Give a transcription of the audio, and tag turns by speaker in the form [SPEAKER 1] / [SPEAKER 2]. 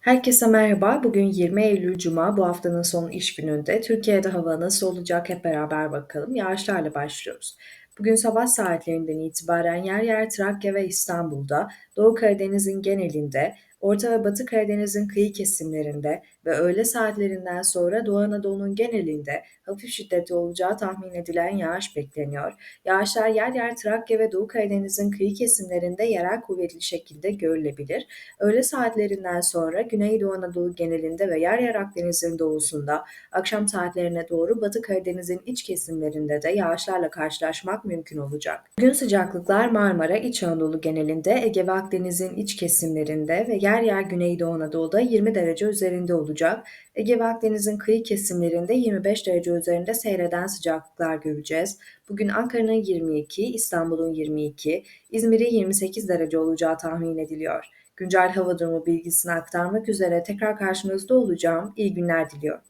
[SPEAKER 1] Herkese merhaba. Bugün 20 Eylül Cuma. Bu haftanın son iş gününde Türkiye'de hava nasıl olacak hep beraber bakalım. Yağışlarla başlıyoruz. Bugün sabah saatlerinden itibaren yer yer Trakya ve İstanbul'da, Doğu Karadeniz'in genelinde, Orta ve Batı Karadeniz'in kıyı kesimlerinde ve öğle saatlerinden sonra Doğu Anadolu'nun genelinde hafif şiddetli olacağı tahmin edilen yağış bekleniyor. Yağışlar yer yer Trakya ve Doğu Karadeniz'in kıyı kesimlerinde yerel kuvvetli şekilde görülebilir. Öğle saatlerinden sonra Güneydoğu Anadolu genelinde ve yer yer Akdeniz'in doğusunda, akşam saatlerine doğru Batı Karadeniz'in iç kesimlerinde de yağışlarla karşılaşmak mümkün olacak. Bugün sıcaklıklar Marmara, İç Anadolu genelinde, Ege ve Akdeniz'in iç kesimlerinde ve yer yer Güneydoğu Anadolu'da 20 derece üzerinde olacak. Ege ve Akdeniz'in kıyı kesimlerinde 25 derece üzerinde seyreden sıcaklıklar göreceğiz. Bugün Ankara'nın 22, İstanbul'un 22, İzmir'in 28 derece olacağı tahmin ediliyor. Güncel hava durumu bilgisini aktarmak üzere tekrar karşınızda olacağım. İyi günler diliyorum.